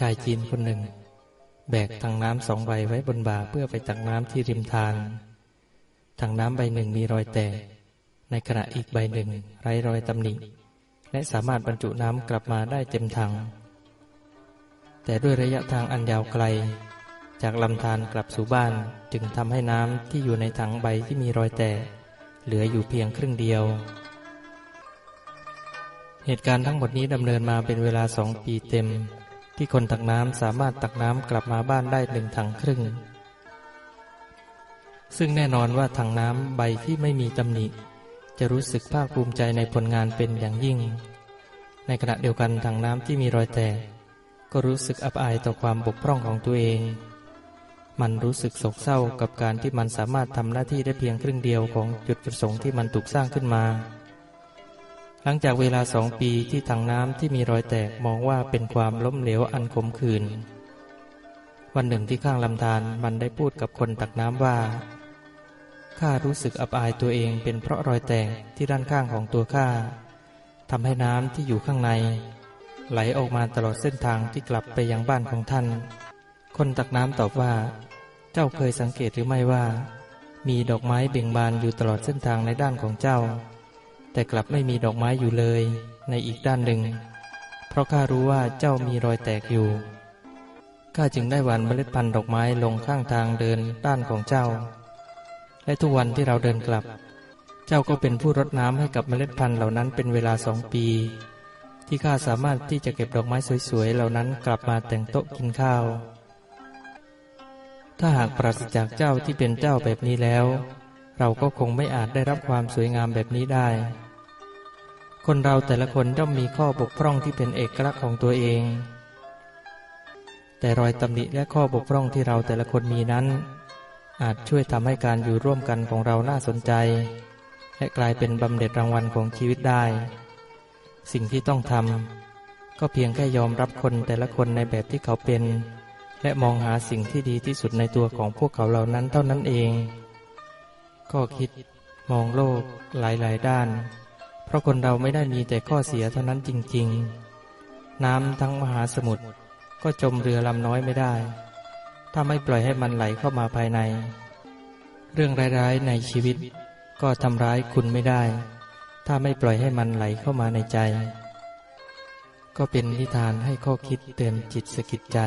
ชายจีนคนหนึ่ง แบกถังน้ำสองใบไว้บนบ่าเพื่อไปตักน้ำที่ริมทานถังน้ำใบหนึ่งมีรอยแตก ในขณะอีกใบหนึ่งไร้รอยตำหนิ และสามารถบรรจุน้ำกลับมาได้เต็มถัง แต่ด้วยระยะทางอันยาวไกล จากลำธารกลับสู่บ้านจึงทำให้น้ำที่อยู่ในถังใบที่มีรอยแตก เหลืออยู่เพียงครึ่งเดียว เหตุการณ์ทั้งหมดนี้ดำเนินมาเป็นเวลาสองปีเต็ม ที่คนตักน้ำสามารถตักน้ำกลับมาบ้านได้หนึ่งถังครึ่ง ซึ่งแน่นอนว่าถังน้ำใบที่ไม่มีตำหนิ จะรู้สึกภาคภูมิใจในผลงานเป็นอย่างยิ่ง ในขณะเดียวกันถังน้ำที่มีรอยแตก ก็รู้สึกอับอายต่อความบกพร่องของตัวเอง มันรู้สึกโศกเศร้ากับการที่มันสามารถทำหน้าที่ได้เพียงครึ่งเดียวของจุดประสงค์ที่มันถูกสร้างขึ้นมา หลังจากเวลาสองปีที่ถังน้ำที่มีรอยแตกมองว่าเป็นความล้มเหลวอันขมขื่นวันหนึ่งที่ข้างลำธารมันได้พูดกับคนตักน้ำว่าข้ารู้สึกอับอายตัวเองเป็นเพราะรอยแตกที่ด้านข้างของตัวข้าทำให้น้ำที่อยู่ข้างใน ไหลออกมาตลอดเส้นทางที่กลับไปยังบ้านของท่าน คนตักน้ำตอบว่า เจ้าเคยสังเกตหรือไม่ว่า มีดอกไม้เบ่งบานอยู่ตลอดเส้นทางในด้านของเจ้า แต่กลับไม่มีดอกไม้อยู่เลยในอีกด้านหนึ่ง เพราะข้ารู้ว่าเจ้ามีรอยแตกอยู่ ข้าจึงได้หว่านเมล็ดพันธุ์ดอกไม้ลงข้างทางเดินด้านของเจ้า และทุกวันที่เราเดินกลับ เจ้าก็เป็นผู้รดน้ำให้กับเมล็ดพันธุ์เหล่านั้นเป็นเวลาสองปี ที่ข้าสามารถที่จะเก็บดอกไม้สวยๆเหล่านั้นกลับมาแต่งโต๊ะกินข้าว ถ้าหากปราศจากเจ้าที่เป็นเจ้าแบบนี้แล้ว เราก็คงไม่อาจได้รับความสวยงามแบบนี้ได้ คนเราแต่ละคนย่อมมีข้อบกพร่องที่เป็นเอกลักษณ์ของตัวเอง แต่รอยตำหนิและข้อบกพร่องที่เราแต่ละคนมีนั้น อาจช่วยทำให้การอยู่ร่วมกันของเราน่าสนใจ และกลายเป็นบำเหน็จรางวัลของชีวิตได้ สิ่งที่ต้องทำก็เพียงแค่ยอมรับคนแต่ละคนในแบบที่เขาเป็น และมองหาสิ่งที่ดีที่สุดในตัวของพวกเขาเหล่านั้นเท่านั้นเอง ก็คิดมองโลกหลายๆด้าน เพราะคนเราไม่ได้มีแต่ข้อเสียเท่านั้นจริง ๆ น้ำทั้งมหาสมุทรก็จมเรือลำน้อยไม่ได้ ถ้าไม่ปล่อยให้มันไหลเข้ามาภายใน เรื่องร้ายๆในชีวิต ก็ทำร้ายคุณไม่ได้ ถ้าไม่ปล่อยให้มันไหลเข้ามาในใจ ก็เป็นนิทานให้ข้อคิดเตือนจิตสกิดใจ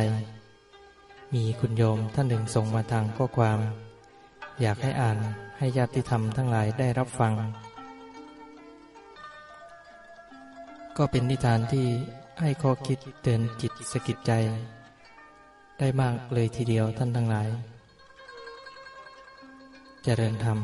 มีคุณโยมท่านหนึ่งส่งมาทางข้อความ อยากให้อ่าน ให้ญาติธรรมทั้งหลายได้รับฟัง ก็เป็นนิทานที่ให้ข้อคิดเตือนจิตสกิดใจ ได้มากเลยทีเดียวท่านทั้งหลายจเจริญธรรม